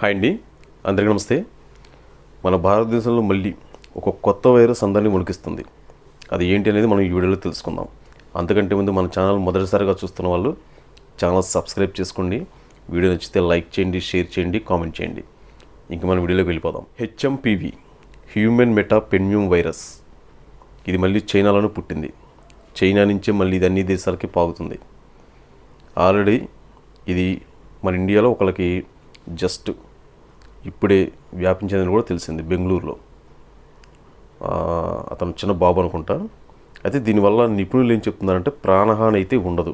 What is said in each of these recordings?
Hi అండి. అందరికీ నమస్తే. మన భారతదేశంలో మళ్ళీ ఒక కొత్త వైరస్ అందరినీ వణికిస్తుంది అది ఏంటి అనేది మనం ఈ వీడియోలో తెలుసుకుందాం. అంతకంటే ముందు మన ఛానల్ మొదటిసారిగా చూస్తున్న వాళ్ళు ఛానల్ సబ్స్క్రైబ్ చేసుకోండి. వీడియో నచ్చితే లైక్ చేయండి షేర్ చేయండి కామెంట్ చేయండి. ఇంక మన వీడియోలోకి వెళ్ళిపోదాం. HMPV human metapneumovirus. ఇది మళ్ళీ చైనాలోనే పుట్టింది. చైనా నుంచే మళ్ళీ ఇది అన్ని దేశాలకి పాగుతుంది. ఆల్రెడీ ఇది మన ఇండియాలో ఒకళ్ళకి జస్ట్ ఇప్పుడే వ్యాపించిందని కూడా తెలిసింది బెంగళూరులో. అతను చిన్న బాబు అనుకుంటా. అయితే దీనివల్ల నిపుణులు ఏం చెప్తున్నారంటే ప్రాణహాని అయితే ఉండదు.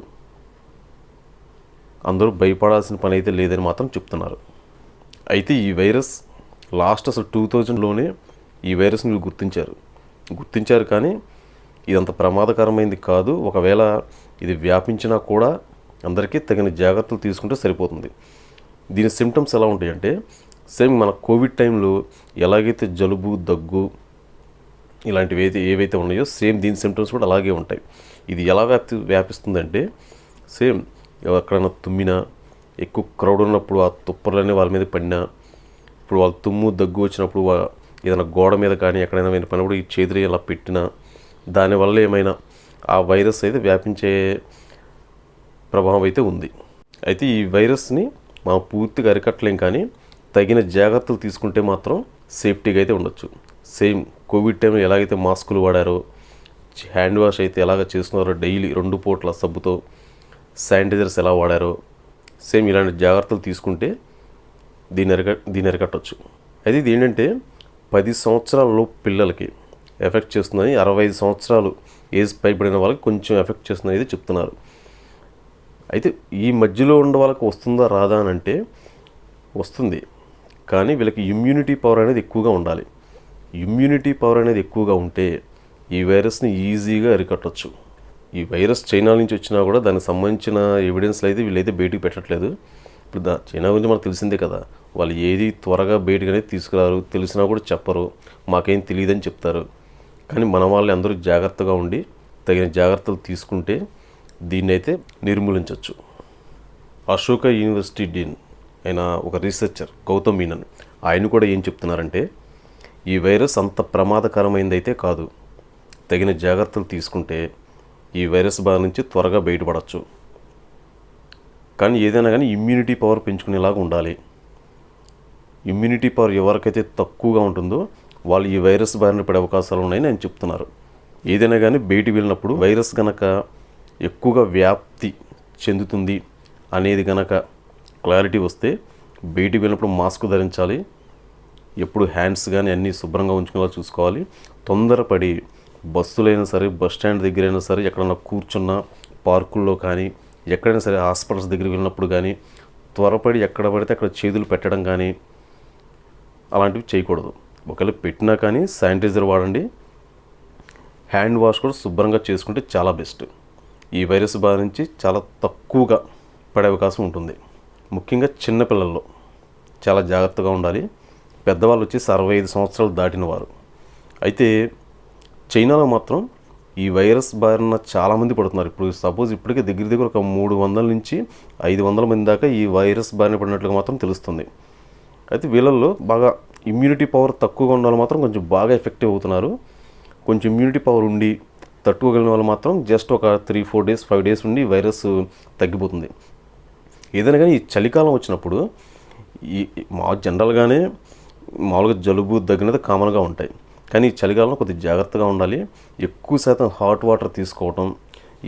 అందరూ భయపడాల్సిన పని అయితే లేదని మాత్రం చెప్తున్నారు. అయితే ఈ వైరస్ లాస్ట్ అసలు టూ థౌజండ్లోనే ఈ వైరస్ని వీళ్ళు గుర్తించారు. గుర్తించారు కానీ ఇదంత ప్రమాదకరమైంది కాదు. ఒకవేళ ఇది వ్యాపించినా కూడా అందరికీ తగిన జాగ్రత్తలు తీసుకుంటే సరిపోతుంది. దీని సిమ్టమ్స్ ఎలా ఉంటాయంటే సేమ్ మన కోవిడ్ టైంలో ఎలాగైతే జలుబు దగ్గు ఇలాంటివి అయితే ఏవైతే ఉన్నాయో సేమ్ దీని సిమ్టమ్స్ కూడా అలాగే ఉంటాయి. ఇది ఎలా వ్యాప్తి వ్యాపిస్తుందంటే సేమ్ ఎక్కడైనా తుమ్మినా ఎక్కువ క్రౌడ్ ఉన్నప్పుడు ఆ తుప్పర్లనే వాళ్ళ మీద పడినా ఇప్పుడు వాళ్ళు తుమ్ము దగ్గు వచ్చినప్పుడు ఏదైనా గోడ మీద కానీ ఎక్కడైనా మీద పడినప్పుడు ఈ చేతులు ఇలా పెట్టినా దానివల్ల ఏమైనా ఆ వైరస్ అయితే వ్యాపించే ప్రభావం అయితే ఉంది. అయితే ఈ వైరస్ని మనం పూర్తిగా అరికట్టలేం కానీ తగిన జాగ్రత్తలు తీసుకుంటే మాత్రం సేఫ్టీగా అయితే ఉండొచ్చు. సేమ్ కోవిడ్ టైంలో ఎలాగైతే మాస్కులు వాడారో హ్యాండ్ వాష్ అయితే ఎలాగ చేస్తున్నారో డైలీ రెండు పూట్ల సబ్బుతో శానిటైజర్స్ ఎలా వాడారో సేమ్ ఇలాంటి జాగ్రత్తలు తీసుకుంటే దీన్ని అరిక దీన్ని అరికట్టవచ్చు అయితే ఇది ఏంటంటే పది సంవత్సరాలలో పిల్లలకి ఎఫెక్ట్ చేస్తుందని అరవై ఐదు సంవత్సరాలు ఏజ్ పైబడిన వాళ్ళకి కొంచెం ఎఫెక్ట్ చేస్తుందని అయితే చెప్తున్నారు. అయితే ఈ మధ్యలో ఉన్న వాళ్ళకి వస్తుందా రాదా అని అంటే వస్తుంది. కానీ వీళ్ళకి ఇమ్యూనిటీ పవర్ అనేది ఎక్కువగా ఉండాలి. ఇమ్యూనిటీ పవర్ అనేది ఎక్కువగా ఉంటే ఈ వైరస్ని ఈజీగా అరికట్టవచ్చు ఈ వైరస్ చైనా నుంచి వచ్చినా కూడా దానికి సంబంధించిన ఎవిడెన్స్లు అయితే వీళ్ళైతే బయటికి పెట్టట్లేదు. ఇప్పుడు దా చైనా గురించి మనకు తెలిసిందే కదా. వాళ్ళు ఏది త్వరగా బయటకు అనేది తీసుకురారు తెలిసినా కూడా చెప్పరు. మాకేం తెలియదని చెప్తారు. కానీ మన వాళ్ళు అందరూ జాగ్రత్తగా ఉండి తగిన జాగ్రత్తలు తీసుకుంటే దీన్ని అయితే నిర్మూలించవచ్చు అశోక యూనివర్సిటీ డీన్. ఆయన ఒక రీసెర్చర్ గౌతమ్ మీనన్. ఆయన కూడా ఏం చెప్తున్నారంటే ఈ వైరస్ అంత ప్రమాదకరమైందైతే కాదు. తగిన జాగ్రత్తలు తీసుకుంటే ఈ వైరస్ బారి నుంచి త్వరగా బయటపడవచ్చు కానీ ఏదైనా కానీ ఇమ్యూనిటీ పవర్ పెంచుకునేలాగా ఉండాలి. ఇమ్యూనిటీ పవర్ ఎవరికైతే తక్కువగా ఉంటుందో వాళ్ళు ఈ వైరస్ బారిన పడే అవకాశాలు ఉన్నాయని ఆయన చెప్తున్నారు. ఏదైనా కానీ బయటికి వెళ్ళినప్పుడు వైరస్ గనక ఎక్కువగా వ్యాప్తి చెందుతుంది అనేది గనక క్లారిటీ వస్తే బయటికి వెళ్ళినప్పుడు మాస్క్ ధరించాలి. ఎప్పుడు హ్యాండ్స్ కానీ అన్నీ శుభ్రంగా ఉంచుకునేలా చూసుకోవాలి. తొందరపడి బస్సులైనా సరే బస్ స్టాండ్ దగ్గరైనా సరే ఎక్కడైనా కూర్చున్న పార్కుల్లో కానీ ఎక్కడైనా సరే హాస్పిటల్స్ దగ్గరికి వెళ్ళినప్పుడు కానీ త్వరపడి ఎక్కడ పడితే అక్కడ చేతులు పెట్టడం కానీ అలాంటివి చేయకూడదు. ఒకవేళ పెట్టినా కానీ శానిటైజర్ వాడండి. హ్యాండ్ వాష్ కూడా శుభ్రంగా చేసుకుంటే చాలా బెస్ట్. ఈ వైరస్ బారి నుంచి చాలా తక్కువగా పడే అవకాశం ఉంటుంది. ముఖ్యంగా చిన్నపిల్లల్లో చాలా జాగ్రత్తగా ఉండాలి. పెద్దవాళ్ళు వచ్చేసి అరవై ఐదు సంవత్సరాలు దాటిన వారు. అయితే చైనాలో మాత్రం ఈ వైరస్ బారిన చాలామంది పడుతున్నారు. ఇప్పుడు సపోజ్ ఇప్పటికే దగ్గర దగ్గర ఒక మూడు వందల నుంచి ఐదు వందల మంది దాకా ఈ వైరస్ బారిన పడినట్లుగా మాత్రం తెలుస్తుంది. అయితే వీళ్ళల్లో బాగా ఇమ్యూనిటీ పవర్ తక్కువగా ఉన్న వాళ్ళు మాత్రం కొంచెం బాగా ఎఫెక్టివ్ అవుతున్నారు. కొంచెం ఇమ్యూనిటీ పవర్ ఉండి తట్టుకోగలిగిన వాళ్ళు మాత్రం జస్ట్ ఒక three four days five days ఉండి వైరస్ తగ్గిపోతుంది. ఏదైనా కానీ ఈ చలికాలం వచ్చినప్పుడు ఈ మా జనరల్గానే మామూలుగా జలుబు దగ్గినది కామన్గా ఉంటాయి. కానీ ఈ చలికాలంలో కొద్దిగా జాగ్రత్తగా ఉండాలి. ఎక్కువ శాతం హాట్ వాటర్ తీసుకోవటం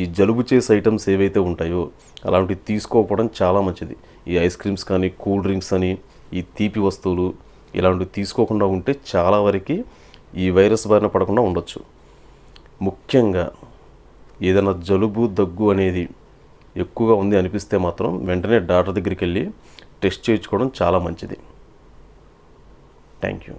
ఈ జలుబు చేసే ఐటమ్స్ ఏవైతే ఉంటాయో అలాంటివి తీసుకోకపోవడం చాలా మంచిది. ఈ ఐస్ క్రీమ్స్ కానీ కూల్ డ్రింక్స్ అని ఈ తీపి వస్తువులు ఇలాంటివి తీసుకోకుండా ఉంటే చాలా వరకు ఈ వైరస్ బారిన పడకుండా ఉండొచ్చు. ముఖ్యంగా ఏదైనా జలుబు దగ్గు అనేది ఎక్కువగా ఉంది అనిపిస్తే మాత్రం వెంటనే డాక్టర్ దగ్గరికి వెళ్ళి టెస్ట్ చేయించుకోవడం చాలా మంచిది. Thank you